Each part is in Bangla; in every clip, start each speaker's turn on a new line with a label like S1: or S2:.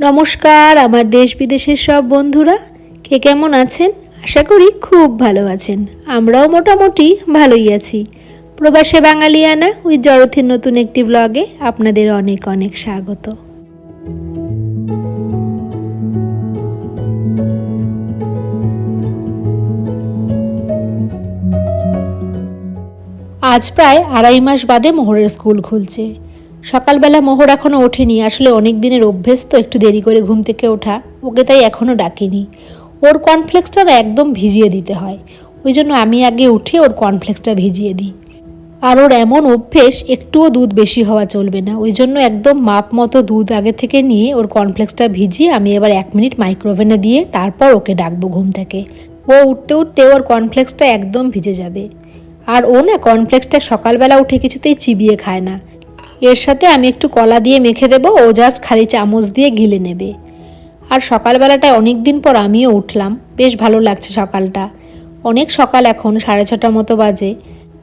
S1: নমস্কার, আমার দেশ বিদেশের সব বন্ধুরা। কে কেমন আছেন? আশা করি খুব ভালো আছেন। আমরাও মোটামুটি ভালোই আছি। প্রবাসে বাঙালিয়ানা ওই জড়থির নতুন একটি ব্লগে আপনাদের অনেক অনেক স্বাগত। আজ প্রায় আড়াই মাস বাদে মোহরের স্কুল খুলছে। সকালবেলা মোহর এখনও ওঠেনি। আসলে অনেক দিনের অভ্যেস তো একটু দেরি করে ঘুম থেকে ওঠা। ওকে তাই এখনও ডাকিনি। ওর কর্নফ্লেক্সটা না একদম ভিজিয়ে দিতে হয়। ওই জন্য আমি আগে উঠে ওর কর্নফ্লেক্সটা ভিজিয়ে দিই। আর ওর এমন অভ্যেস, একটুও দুধ বেশি হওয়া চলবে না। ওই জন্য একদম মাপ মতো দুধ আগে থেকে নিয়ে ওর কর্নফ্লেক্সটা ভিজিয়ে আমি এবার এক মিনিট মাইক্রোওভেনে দিয়ে তারপর ওকে ডাকবো ঘুম থেকে। ও উঠতে উঠতে ওর কর্নফ্লেক্সটা একদম ভিজে যাবে। আর ও না কর্নফ্লেক্সটা সকালবেলা উঠে কিছুতেই চিবিয়ে খায় না। এর সাথে আমি একটু কলা দিয়ে মেখে দেবো, ও জাস্ট খালি চামচ দিয়ে গিলে নেবে। আর সকালবেলাটায় অনেক দিন পর আমিও উঠলাম, বেশ ভালো লাগছে সকালটা। অনেক সকাল এখন, সাড়ে ছটা মতো বাজে।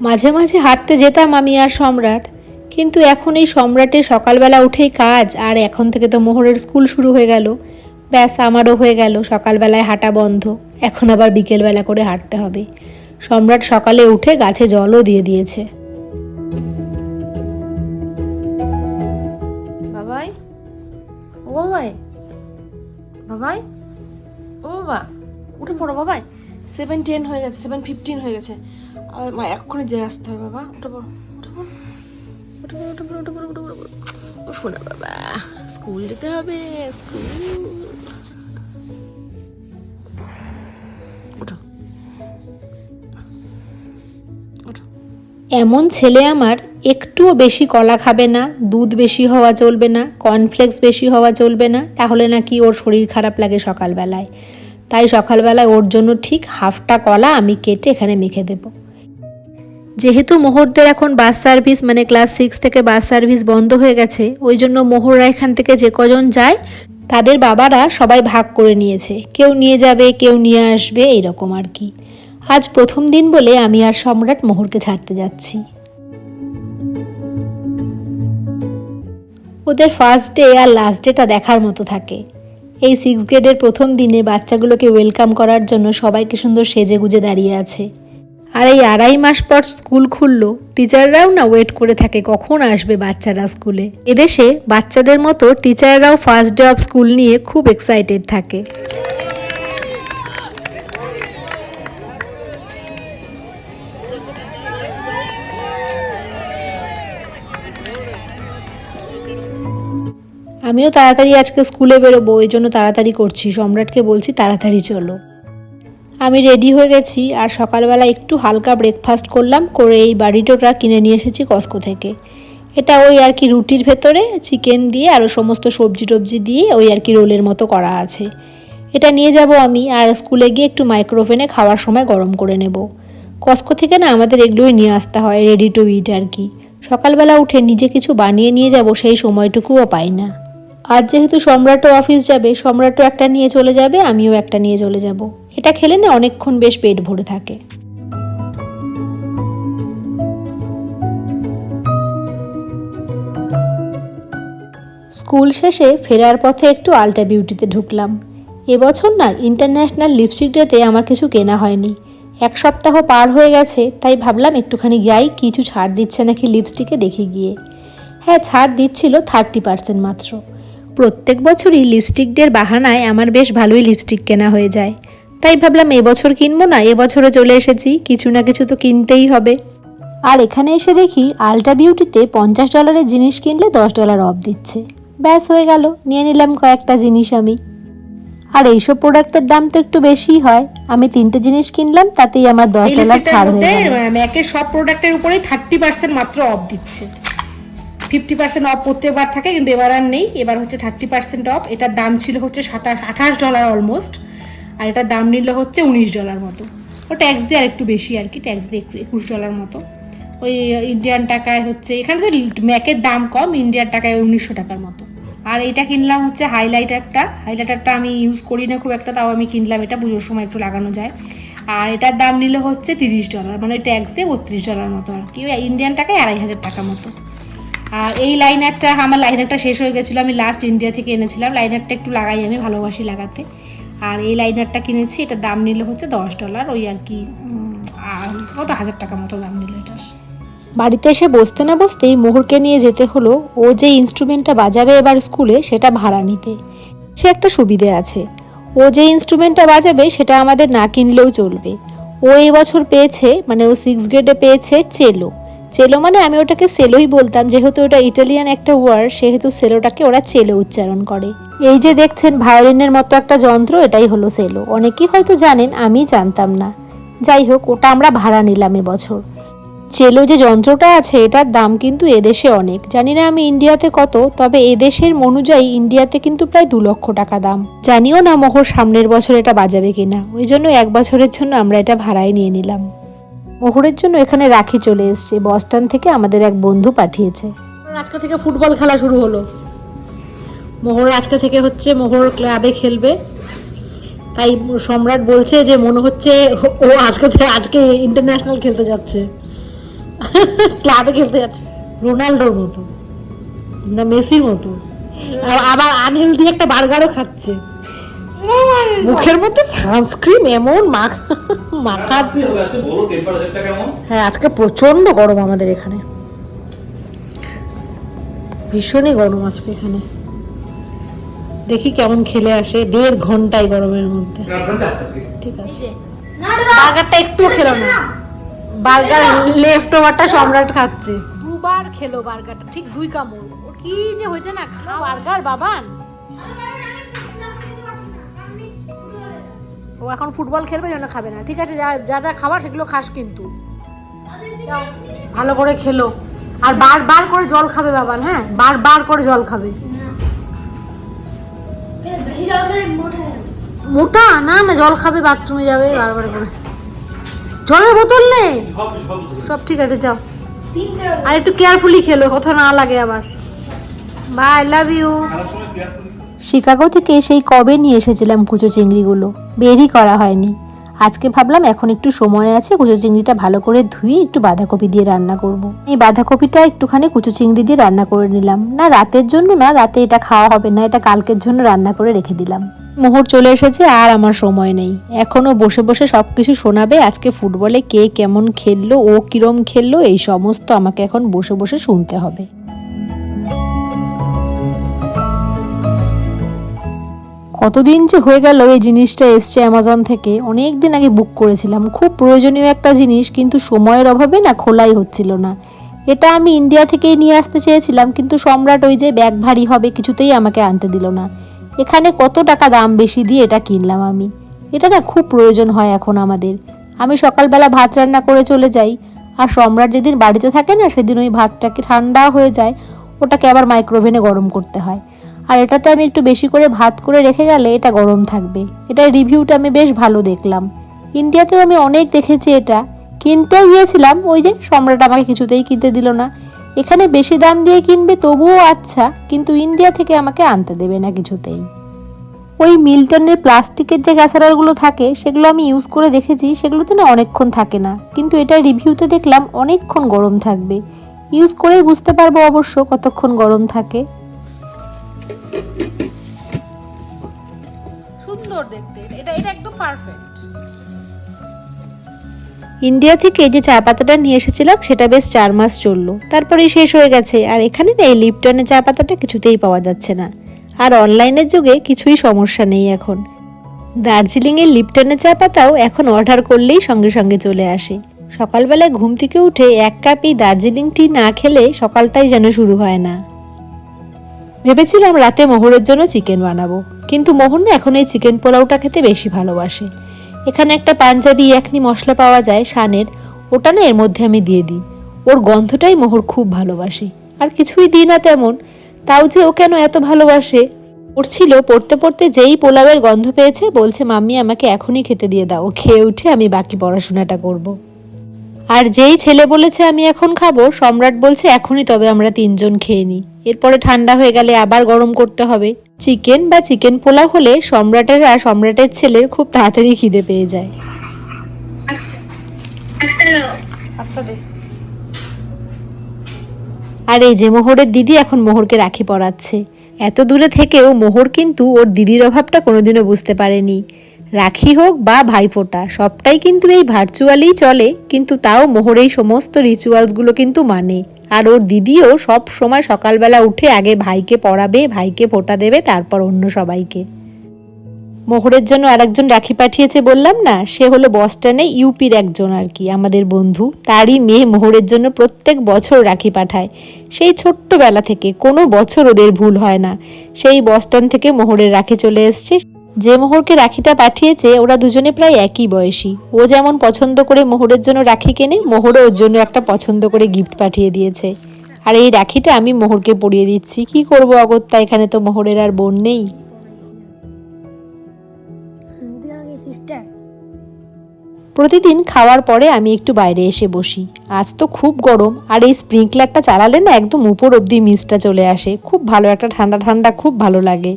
S1: মাঝে মাঝে হাঁটতে যেতাম আমি আর সম্রাট, কিন্তু এখন এই সম্রাটের সকালবেলা উঠেই কাজ, আর এখন থেকে তো মোহরের স্কুল শুরু হয়ে গেল। ব্যাস, আমারও হয়ে গেল, সকালবেলায় হাঁটা বন্ধ। এখন আবার বিকেলবেলা করে হাঁটতে হবে। সম্রাট সকালে উঠে গাছে জলও দিয়ে দিয়েছে।
S2: বাবাই বাবাই ও বাবা উঠে পড়ো বাবাই সেভেন টেন হয়ে গেছে সেভেন ফিফটিন হয়ে গেছে। আর মা, এক্ষুনি যে আসতে হবে বাবা উঠে পড়ো উঠে পড়ো উঠে পড়ো উঠে পড়ো উঠে পড়ো উঠে পড়ো শোনা বাবা, স্কুল যেতে হবে, স্কুল।
S1: এমন ছেলে আমার একটুও বেশি কলা খাবে না, দুধ বেশি হওয়া চলবে না কর্নফ্লেক্স বেশি হওয়া চলবে না, তাহলে নাকি ওর শরীর খারাপ লাগে সকালবেলায়। তাই সকালবেলায় ওর জন্য ঠিক হাফটা কলা আমি কেটে এখানে মেখে দেব। যেহেতু মোহরদের এখন বাস সার্ভিস মানে ক্লাস সিক্স থেকে বাস সার্ভিস বন্ধ হয়ে গেছে, ওই জন্য মোহররা এখান থেকে যে কজন যায়, তাদের বাবারা সবাই ভাগ করে নিয়েছে। কেউ নিয়ে যাবে, কেউ নিয়ে আসবে এইরকম আর কি। আজ প্রথম দিন বলে আমি আর সম্রাট মোহরকে ছাড়তে যাচ্ছি। ওদের ফার্স্ট ডে আর লাস্ট ডেটা দেখার মতো থাকে। এই সিক্স গ্রেডের প্রথম দিনে বাচ্চাগুলোকে ওয়েলকাম করার জন্য সবাইকে সুন্দর সেজে গুজে দাঁড়িয়ে আছে। আর এই আড়াই মাস পর স্কুল খুললো টিচাররাও না ওয়েট করে থাকে কখন আসবে বাচ্চারা স্কুলে এদেশে বাচ্চাদের মতো টিচাররাও ফার্স্ট ডে অফ স্কুল নিয়ে খুব এক্সাইটেড থাকে। আমিও তাড়াতাড়ি আজকে স্কুলে বেরোবো এই জন্য তাড়াতাড়ি করছি। সম্রাটকে বলছি, তাড়াতাড়ি চলো। আমি রেডি হয়ে গেছি, আর সকালবেলা একটু হালকা ব্রেকফাস্ট করলাম, করে এই বাড়িটোটা কিনে নিয়ে এসেছি কস্কো থেকে। এটা ওই আর কি রুটির ভেতরে, চিকেন দিয়ে, আরও সমস্ত সবজি টবজি দিয়ে ওই আর কি রোলের মতো করা আছে। এটা নিয়ে যাব আমি, আর স্কুলে গিয়ে একটু মাইক্রোওভেনে খাওয়ার সময় গরম করে নেব। কস্কো থেকে না আমাদের এগুলোই নিয়ে আসতে হয় রেডি টু ইট আর কি। সকালবেলা উঠে নিজে কিছু বানিয়ে নিয়ে যাব, সেই সময়টুকুও পাই না। আজ যেহেতু সম্রাটও অফিস যাবে, সম্রাটও একটা নিয়ে চলে যাবে, আমিও একটা নিয়ে চলে যাব। এটা খেলে না অনেকক্ষণ বেশ পেট ভরে থাকে। স্কুল শেষে ফেরার পথে একটু আলটা বিউটিতে ঢুকলাম। এবছর না ইন্টারন্যাশনাল লিপস্টিক ডেতে আমার কিছু কেনা হয়নি। এক সপ্তাহ পার হয়ে গেছে, তাই ভাবলাম একটুখানি যাই কিছু ছাড় দিচ্ছে নাকি লিপস্টিকে দেখে গিয়ে। হ্যাঁ ছাড় দিচ্ছিল থার্টি পার্সেন্ট মাত্র। প্রত্যেক বছরই লিপস্টিক ডের বাহানায় আমার বেশ ভালোই লিপস্টিক কেনা হয়ে যায়। তাই ভাবলাম এবছর কিনবো না এবছরও চলে এসেছি কিছু না কিছু তো কিনতেই হবে। আর এখানে এসে দেখি আলটা বিউটিতে পঞ্চাশ ডলারের জিনিস কিনলে দশ ডলার অফ দিচ্ছে। ব্যাস হয়ে গেল নিয়ে নিলাম কয়েকটা জিনিস আমি। আর এইসব প্রোডাক্টের দাম তো একটু বেশিই হয়। আমি তিনটে জিনিস কিনলাম তাতেই আমার দশ ডলার ছাড় হয়ে গেল।
S2: ম্যাকের সব প্রোডাক্টের উপরেই থার্টি পার্সেন্ট মাত্র অফ দিচ্ছে। ফিফটি পার্সেন্ট অফ প্রত্যেকবার থাকে, কিন্তু এবার আর নেই। এবার হচ্ছে থার্টি পার্সেন্ট অফ এটার দাম ছিল হচ্ছে সাতাশ, আঠাশ ডলার অলমোস্ট আর এটার দাম নিল হচ্ছে উনিশ ডলার মতো। ও ট্যাক্স দিয়ে আর একটু বেশি আর কি ট্যাক্স দিয়ে একুশ ডলার মতো। ওই ইন্ডিয়ান টাকায় হচ্ছে, এখানে তো ম্যাকের দাম কম ইন্ডিয়ান টাকায় উনিশশো টাকার মতো। আর এটা কিনলাম হচ্ছে হাইলাইটারটা হাইলাইটারটা আমি ইউজ করি না খুব একটা, তাও আমি কিনলাম এটা, পুজোর সময় একটু লাগানো যায়। আর এটার দাম নিল হচ্ছে তিরিশ ডলার মানে ট্যাক্স দিয়ে বত্রিশ ডলার মতো আর কি। ওই ইন্ডিয়ান টাকায় আড়াই হাজার টাকা মতো। আর এই লাইনারটা আমার লাইনারটা শেষ হয়ে গেছিল, আমি লাস্ট ইন্ডিয়া থেকে এনেছিলাম। লাইনারটা একটু লাগাই আমি, ভালোবাসি লাগাতে। আর এই লাইনারটা কিনেছি এটা দাম নিল হচ্ছে দশ ডলার ওই আর কি কত হাজার টাকা মতো দাম নিল এটার।
S1: বাড়িতে এসে বসতে না বসতেই মোহরকে নিয়ে যেতে হলো, ও যে ইনস্ট্রুমেন্টটা বাজাবে এবার স্কুলে, সেটা ভাড়া নিতে। সে একটা সুবিধে আছে। ও যে ইনস্ট্রুমেন্টটা বাজাবে, সেটা আমাদের না কিনলেও চলবে। ও এবছর পেয়েছে মানে ও সিক্স গ্রেডে পেয়েছে চেলো চেলো মানে আমি ওটাকে সেলোই বলতাম, যেহেতু ওটা ইটালিয়ান একটা ওয়ার্ড, সেহেতু সেলোটাকে ওরা চেলো উচ্চারণ করে। এই যে দেখছেন, ভায়োলিনের মতো একটা যন্ত্র, এটাই হলো সেলো। অনেকেই হয়তো জানেন, আমি জানতাম না। যাই হোক, ওটা আমরা ভাড়া নিলাম এবছর। চেলো যে যন্ত্রটা আছে, এটার দাম কিন্তু এদেশে অনেক। জানি না আমি ইন্ডিয়াতে কত, তবে এদেশের অনুযায়ী ইন্ডিয়াতে কিন্তু প্রায় দু লক্ষ টাকা দাম। জানিও না মোহর সামনের বছর এটা বাজাবে কিনা। ওই জন্য এক বছরের জন্য আমরা এটা ভাড়ায় নিয়ে নিলাম। মোহরের জন্য এখানে রাখি চলে এসছে। বস্টন থেকে আমাদের এক বন্ধু পাঠিয়েছে।
S2: আজকে থেকে ফুটবল খেলা শুরু হলো। মোহর আজকে থেকে হচ্ছে মোহর ক্লাবে খেলবে। তাই সম্রাট বলছে যে মনে হচ্ছে ও আজকে থেকে আজকে ইন্টারন্যাশনাল খেলতে যাচ্ছে। ক্লাবে খেলতে যাচ্ছে। রোনাল্ডোর মতো। না মেসির মতো। আর আবার আনহেলদি একটা বার্গারও খাচ্ছে। মুখের মধ্যে সানস্ক্রিন এমন মাখ মাখা হ্যাঁ আজকে প্রচণ্ড গরম আমাদের এখানে। ভীষণই গরম আজকে এখানে। দেখি কেমন খেলে আসে দেড় ঘন্টায় গরমের মধ্যে। ঠিক আছে। বার্গারটা একটুও খেলো না। বার্গার লেফট ওভারটা সম্রাট খাচ্ছে। দুবার খেলো বার্গারটা ঠিক দুই কামড়। ওর কি যে হয়েছে না খা বার্গার বাবান। ও এখন ফুটবল খেলবে জন্য খাবে না। ঠিক আছে যা যা যা খাবার সেগুলো খাস কিন্তু। যাও, ভালো করে খেলো। আর বার বার করে জল খাবে বাবান হ্যাঁ? বার বার করে জল খাবে।
S3: মোটা?
S2: না না জল খাবে বাথরুমে যাবে বারবার করে। জলের বোতল নেই
S4: সব
S2: ঠিক আছে যাও। আর একটু কেয়ারফুলি খেলো কথা না লাগে আবার বাই লাভ ইউ।
S1: শিকাগো থেকে সেই কবে নিয়ে এসেছিলাম কুচো চিংড়িগুলো? বেরই করা হয়নি। আজকে ভাবলাম এখন একটু সময় আছে, কুচো চিংড়িটা ভালো করে ধুয়ে একটু বাঁধাকপি দিয়ে রান্না করব। এই বাঁধাকপিটা একটুখানি কুচো চিংড়ি দিয়ে রান্না করে নিলাম। না রাতের জন্য না, রাতে এটা খাওয়া হবে না, এটা কালকের জন্য রান্না করে রেখে দিলাম। মোহর চলে এসেছে আর আমার সময় নেই। এখনও বসে বসে সব কিছু শোনাবে, আজকে ফুটবলে কে কেমন খেললো, ও কিরম খেললো, এই সমস্ত আমাকে এখন বসে বসে শুনতে হবে। কতদিন যে হয়ে গেল এই জিনিসটা এসছে অ্যামাজন থেকে অনেক দিন আগে বুক করেছিলাম। খুব প্রয়োজনীয় একটা জিনিস, কিন্তু সময়ের অভাবে না খোলাই হচ্ছিল না। এটা আমি ইন্ডিয়া থেকেই নিয়ে আসতে চেয়েছিলাম, কিন্তু সম্রাট ওই যে ব্যাগ ভারী হবে কিছুতেই আমাকে আনতে দিল না। এখানে কত টাকা দাম বেশি দিয়ে এটা কিনলাম আমি। এটা না খুব প্রয়োজন হয় এখন আমাদের। আমি সকালবেলা ভাত রান্না করে চলে যাই, আর সম্রাট যেদিন বাড়িতে থাকে না, সেদিন ওই ভাতটাকে ঠান্ডা হয়ে যায়, ওটাকে আবার মাইক্রোভেনে গরম করতে হয়। আর এটাতে আমি একটু বেশি করে ভাত করে রেখে গেলে এটা গরম থাকবে। এটার রিভিউটা আমি বেশ ভালো দেখলাম। ইন্ডিয়াতেও আমি অনেক দেখেছি এটা। কিনতেও গিয়েছিলাম, ওই যে সম্রাট আমাকে কিছুতেই কিনতে দিল না। এখানে বেশি দাম দিয়ে কিনবে তবুও আচ্ছা কিন্তু ইন্ডিয়া থেকে আমাকে আনতে দেবে না কিছুতেই। ওই মিল্টনের প্লাস্টিকের যে গ্যাসারারগুলো থাকে, সেগুলো আমি ইউজ করে দেখেছি, সেগুলোতে না অনেকক্ষণ থাকে না। কিন্তু এটা রিভিউতে দেখলাম অনেকক্ষণ গরম থাকবে। ইউজ করেই বুঝতে পারব অবশ্য কতক্ষণ গরম থাকে।
S2: সুন্দর দেখতে। এটা এটা একদম পারফেক্ট
S1: ইন্ডিয়া থেকে যে চা পাতাটা নিয়ে এসেছিলাম, সেটা বেশ চার মাস চলল। তারপরেই শেষ হয়ে গেছে। আর এখানে না, এই লিপটনের চা পাতাটা কিছুতেই পাওয়া যাচ্ছে না। আর অনলাইনের যুগে কিছুই সমস্যা নেই এখন। দার্জিলিংয়ের লিপটনের চা পাতাও এখন অর্ডার করলেই সঙ্গে সঙ্গে চলে আসে। সকালবেলায় ঘুম থেকে উঠে এক কাপ এই দার্জিলিং টি না খেলে সকালটাই যেন শুরু হয় না। ভেবেছিলাম রাতে মোহরের জন্য চিকেন বানাবো, কিন্তু মোহর না এখন এই চিকেন পোলাওটা খেতে বেশি ভালোবাসে। এখানে একটা পাঞ্জাবি একনি মশলা পাওয়া যায়, শানের, ওটা না এর মধ্যে আমি দিয়ে দিই। ওর গন্ধটাই মোহর খুব ভালোবাসে, আর কিছুই দিই না তেমন, তাও যে ও কেন এত ভালোবাসে? ওর ছিল পড়তে পড়তে যেই পোলাওয়ের গন্ধ পেয়েছে, বলছে, মাম্মি, আমাকে এখনই খেতে দিয়ে দাও। খেয়ে উঠে আমি বাকি পড়াশোনাটা করব। আর যেই ছেলে বলেছে, আমি এখন খাব, সম্রাট বলছে, এখনই তবে আমরা তিনজন খেয়ে নিই। এরপরে ঠান্ডা হয়ে গেলে আবার গরম করতে হবে। চিকেন বা চিকেন পোলাও হলে সম্রাটের আর সম্রাটের ছেলের খুব তাড়াতাড়ি খিদে পেয়ে যায়। আর এই যে মোহরের দিদি এখন মোহরকে রাখি পরাচ্ছে। এত দূরে থেকেও মোহর কিন্তু ওর দিদির অভাবটা কোনোদিনও বুঝতে পারেনি। রাখি হোক বা ভাইফোঁটা, সবটাই কিন্তু এই ভার্চুয়ালি চলে, কিন্তু তাও মোহর এই সমস্ত রিচুয়ালসগুলো কিন্তু মানে। আর ওর দিদিও সব সময় সকালবেলা উঠে আগে ভাইকে পড়াবে, ভাইকে ফোঁটা দেবে, তারপর অন্য সবাইকে। মোহরের জন্য আরেকজন রাখি পাঠিয়েছে বললাম না, সে হলো বস্টনে ইউপির একজন আর কি, আমাদের বন্ধু। তারই মেয়ে মোহরের জন্য প্রত্যেক বছর রাখি পাঠায়। সেই ছোট্টবেলা থেকে কোনো বছর ওদের ভুল হয় না। সেই বস্টন থেকে মোহরের রাখি চলে এসছে। যে মোহরকে রাখিটা পাঠিয়েছে, ওরা দুজনে প্রায় একই বয়সী। ও যেমন পছন্দ করে মোহরের জন্য রাখি কেনে, মোহরও ওর জন্য একটা পছন্দ করে গিফট পাঠিয়ে দিয়েছে। আর এই রাখিটা আমি মোহরকে পরিয়ে দিচ্ছি। কি করব অগত্যা, এখানে তো মোহরের আর বোন নেই। প্রতিদিন খাওয়ার পরে আমি একটু বাইরে এসে বসি। আজ তো খুব গরম, আর এই স্প্রিংকলারটা চালালে না একদম উপর অব্দি মিসটা চলে আসে। খুব ভালো, একটা ঠান্ডা ঠান্ডা খুব ভালো লাগে।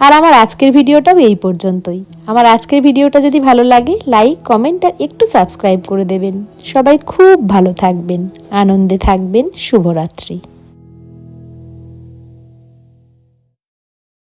S1: আর আমার আজকের ভিডিওটাও এই পর্যন্তই। আমার আজকের ভিডিওটা যদি ভালো লাগে লাইক কমেন্ট আর একটু সাবস্ক্রাইব করে দেবেন। সবাই খুব ভালো থাকবেন, আনন্দে থাকবেন, শুভরাত্রি।